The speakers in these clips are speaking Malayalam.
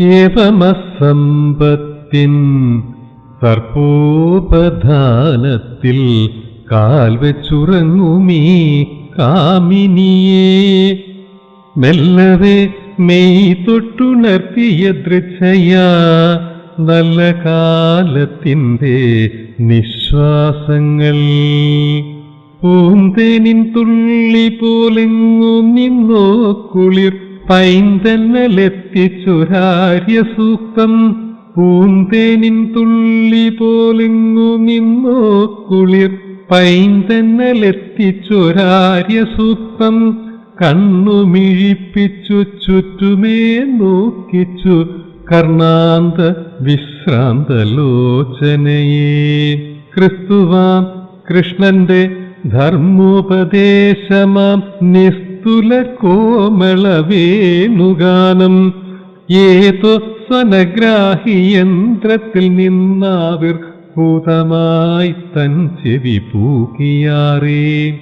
ഏവമസമ്പത്തിൻ സർപ്പോപധാനത്തിൽ കാൽ വെച്ചുറങ്ങുമീ കാമിനിയെ. മെല്ലവേ മെയ് തൊട്ടുണർത്തിയ ദൃക്ഷയാ നല്ല കാലത്തിന്റെ നിശ്വാസങ്ങൾ. പൂന്തേനിൻ തുള്ളി പോലെങ്ങു നിന്നോ കുളിർ പൈന്തന്നലെത്തിച്ചൊരാര്യ സൂക്തം പൂന്തേനിൻ തുള്ളി പോലിങ്ങു നിന്നോ കുളിർ. പൈന്തന്നലെത്തിച്ചൊരാര്യ സൂക്തം കണ്ണുമിഴിപ്പിച്ചു ചുറ്റുമേ നോക്കിച്ചു കർണാന്ത വിശ്രാന്തലോചനയെ ക്രിസ്തുവാം കൃഷ്ണന്റെ ധർമ്മോപദേശമാം നിസ്തുല കോമള വേണുഗാനം. ഏതോ സ്വനഗ്രാഹി യന്ത്രത്തിൽ നിന്നാവിർഭൂതമായി തൻ ചെവി പൂക്കിയാറേ.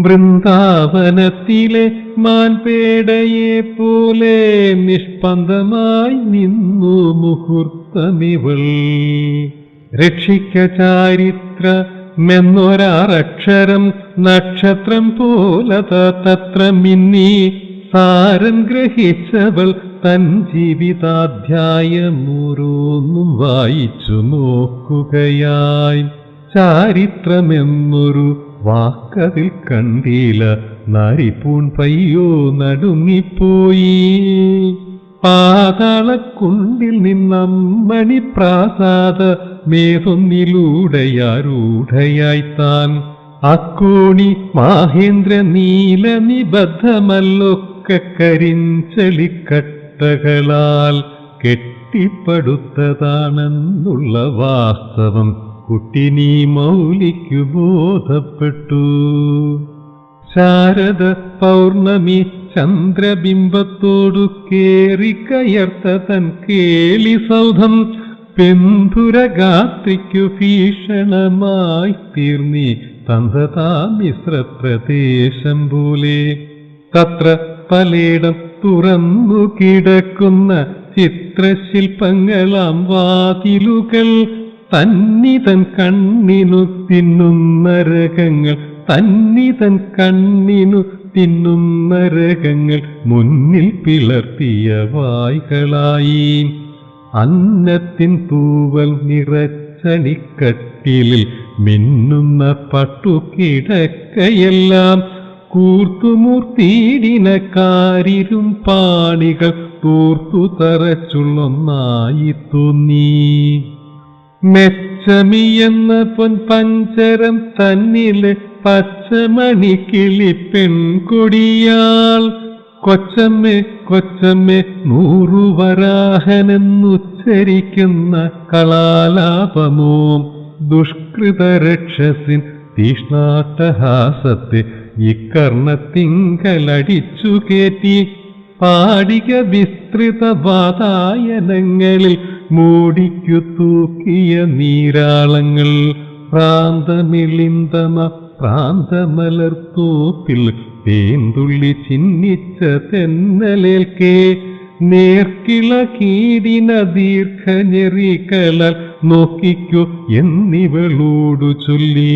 വൃന്ദാവനത്തിലെ മാൻപേടയെ പോലെ നിഷ്പന്ദമായി നിന്നു മുഹൂർത്തമിവൾ. രക്ഷിക്ക ചാരിത്ര മെന്നൊരാറക്ഷരം നക്ഷത്രം പോലത തത്ര മിന്നി. സാരം ഗ്രഹിച്ചവൾ തൻ ജീവിതാധ്യായമൂരോന്നും വായിച്ചു നോക്കുകയായി. ചാരിത്രമെന്നൊരു വാക്കതിൽ കണ്ടീല നരിപ്പൂൺ പയ്യോ നടുങ്ങിപ്പോയി. പാതാളക്കുണ്ടിൽ നിന്നമ്മണി പ്രാസാദ മേതൊന്നിലൂടെയാരൂഢയായി താൻ അക്കോണി മാഹേന്ദ്ര നീല നിബദ്ധമല്ലൊക്കെ കരിഞ്ചളിക്കട്ടകളാൽ കെട്ടിപ്പടുത്തതാണെന്നുള്ള വാസ്തവം കുട്ടിനീ മൗലിക്കു ബോധപ്പെട്ടു. ശാരദ പൗർണമി ചന്ദ്രബിംബത്തോടു കേറിക്കയർത്ത തൻ കേളി സൗധം പെന്തുരഗാത്രിക്കു ഭീഷണമായി തീർന്നി തന്തതാ മിശ്ര പ്രദേശം പോലെ. തത്ര പലയിടം തുറന്നു കിടക്കുന്ന ചിത്രശില്പങ്ങളാം വാതിലുകൾ തന്നിതൻ കണ്ണിനു തിന്നുന്ന രകങ്ങൾ തന്നിതൻ കണ്ണിനു തിന്നുന്ന നരകങ്ങൾ മുന്നിൽ പിളർത്തിയ വായ്കളായി. അന്നത്തിൻ തൂവൽ നിറച്ചണിക്കട്ടിലിൽ മിന്നുന്ന പട്ടുകിടക്കയെല്ലാം കൂർത്തുമൂർത്തിയിടിന കാരിരും പാണികൾ തൂർത്തു തറച്ചുള്ളൊന്നായി തോന്നി. മെച്ചമിയെന്ന പൊൻ പഞ്ചരം തന്നിൽ പച്ചമണി കിളി പെൺകൊടിയാൾ. കൊച്ചമ്മേ കൊച്ചമ്മേ നൂറുവരാഹനെന്നുച്ചരിക്കുന്ന കളാലാപമോ ദുഷ്കൃത രക്ഷസിൻ തീഷ്ണാട്ടഹാസത്തെ ഇക്കർണത്തിങ്കലടിച്ചു കയറ്റി പാടിക വിസ്തൃത വാതായനങ്ങളിൽ മൂടിക്കു തൂക്കിയ നീരാളങ്ങൾ. പ്രാന്തമിളിന്തമ പ്രാന്തമലർത്തോപ്പിൽ തേന്തുള്ളി ചിഹ്നിച്ച തെന്നലേൽക്കേ നേർക്കിള കീടിന ദീർഘഞെറികളാൽ നോക്കിക്കോ എന്നിവളോടു ചൊല്ലി.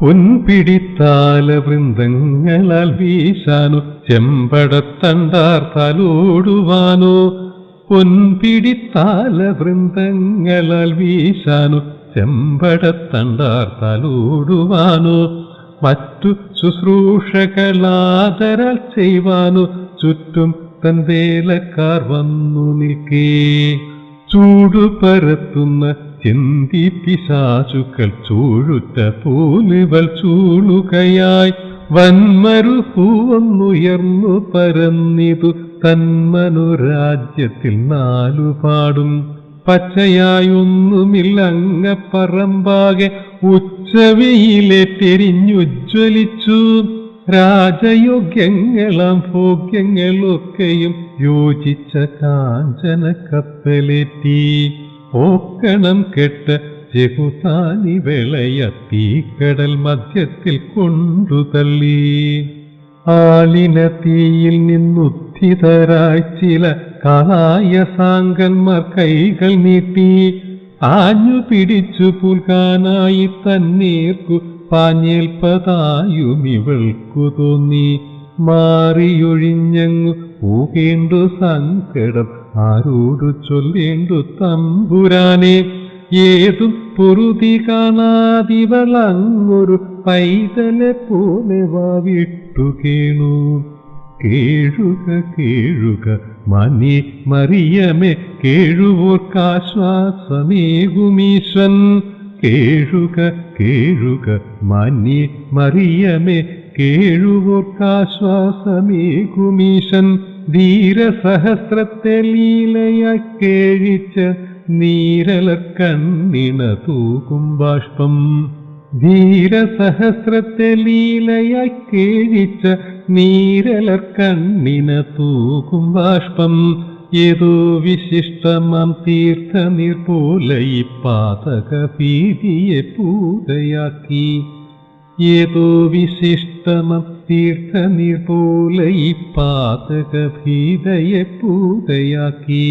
പൊൻപിടിത്താല വൃന്ദങ്ങളാൽ വീശാനോ ചെമ്പടത്തണ്ടാർ തലോടുവാനോ പൊൻപിടിത്താല വൃന്ദങ്ങളാൽ വീശാനോ ചെമ്പടത്തണ്ടാർ തലോടുവാനോ മറ്റു ശുശ്രൂഷകളാദരാൽ ചെയ്യുവാനോ ചുറ്റും തൻ വേലക്കാർ വന്നു നിൽക്കേ. ചൂടു പരത്തുന്ന ചിന്തി പിശാചുക്കൾ ചൂഴുറ്റ പൂലുകൾ ചൂളുകയായി വന്മരു പൂവന്നുയർന്നു പരന്നിതു തന്മനുരാജ്യത്തിൽ നാലുപാടും. പച്ചയായൊന്നുമില്ലങ്ങപ്പറമ്പാകെ ഉച്ചവെയിലേറ്റെരിഞ്ഞുജ്വലിച്ചു രാജയോഗ്യങ്ങളാം ഭോഗ്യങ്ങളൊക്കെയും യോജിച്ച കാഞ്ചന കപ്പലേറ്റി ഓക്കണം കെട്ട് ജഹുതാനി വിളയത്തി കടൽ മധ്യത്തിൽ കൊണ്ടു തള്ളി ആളിന തീയിൽ നിന്നുദ്ധിച്ച ക്രുദ്ധിതരായി ചില കാലായ സാങ്കന്മാർ കൈകൾ നീട്ടി. ആഞ്ഞു പിടിച്ചു പുൽകാനായി തന്നീർക്കു പാഞ്ഞേൽപ്പതായും ഇവൾക്കു തോന്നി. മാറിയൊഴിഞ്ഞങ്ങു പൂകേണ്ടു സങ്കടം ആരോടു ചൊല്ലേണ്ടു തമ്പുരാനെ. ഏതും പൊറുതി കാണാതിവളങ്ങൊരു പൈതലെ പോലെ വാവിട്ടു കേണു. കേഴുക കേഴുക മണി മറിയമേ കേഴുവോർക്കാശ്വാസമേകുമീശ്വൻ കേഴുക കേഴുക മണി മറിയമേ കേഴുവോർക്കാശ്വാസമേകുമീശൻ ധീരസഹസ്രത്തെ ലീലയ കേഴിച്ച നീരലക്കണ്ണിണ തൂകും ബാഷ്പം. ധീരസഹസ്രത്തെ ലീലയായി കേഴിച്ച നീരലർ കണ്ണിന തൂകും ബാഷ്പം. ഏതോ വിശിഷ്ടമാം തീർത്ഥ നീർപോലെ ഈ ഭീതിയെ പൂതയാക്കി ഏതോ വിശിഷ്ടമം തീർത്ഥ നീർപോലെ ഈ ഭീതയെ പൂതയാക്കി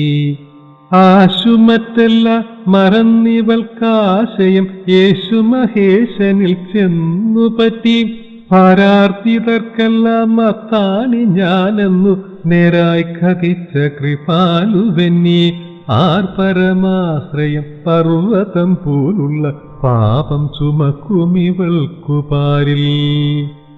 ആശുമറ്റല്ല മറന്നിവൾക്കാശയം യേശു മഹേശനിൽ ചെന്നു പറ്റി. ഭാരാർത്ഥിതർക്കെല്ലാം മത്താണി ഞാനെന്നു നേരായി കഥിച്ച കൃപാലുവെന്നി. ആർ പരമാശ്രയം പർവതം പോലുള്ള പാപം ചുമക്കുമിവൾക്കു പാരിൽ.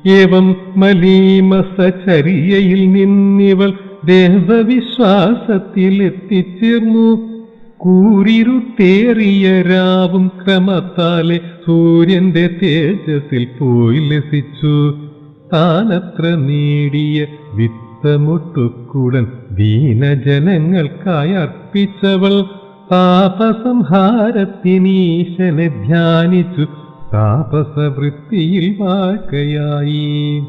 ഏവം മലീമസചര്യയിൽ നിന്നിവൾ ദേവവിശ്വാസത്തിൽ എത്തിച്ചേർന്നു കൂരിരുട്ടേറിയ രാവും ക്രമത്താലെ സൂര്യന്റെ തേജസ്സിൽ പോയി ലസിച്ചു. താനത്ര നേടിയ വിത്തമൊട്ടുക്കുടൻ ദീനജനങ്ങൾക്കായി അർപ്പിച്ചവൾ. താപസംഹാരത്തിനീശനെ ധ്യാനിച്ചു. താപസവൃത്തിയിൽ വാഴ്കയായി.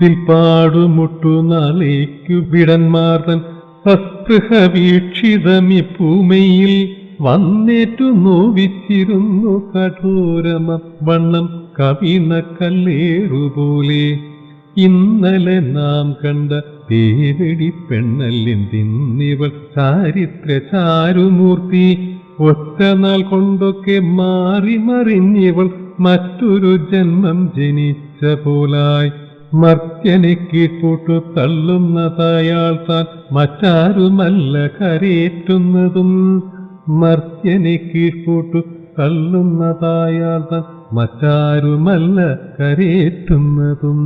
വിൽപ്പാടുമുട്ടു നാളേക്കു വിടന്മാർത്തൻ വീക്ഷിതമി പൂമയിൽ വന്നേറ്റു നോവിച്ചിരുന്നു കഠോരമ വണ്ണം കവിന കല്ലേറുപോലെ. ഇന്നലെ നാം കണ്ട പേരടി പെണ്ണല്ലിൻ തിന്നിവൾ ചാരിത്ര ചാരുമൂർത്തി ഒറ്റ നാൾ കൊണ്ടൊക്കെ മാറി മറിഞ്ഞിവൾ മറ്റൊരു ജന്മം ജനിച്ച പോലായി. മർത്യനെ കീഴ്പോട്ടു തള്ളുന്നതയാൾ താൻ മറ്റാരുമല്ല കരേറ്റുന്നതും മർത്യനിക്കിട്ടു താൻ മറ്റാരുമല്ല കരേറ്റുന്നതും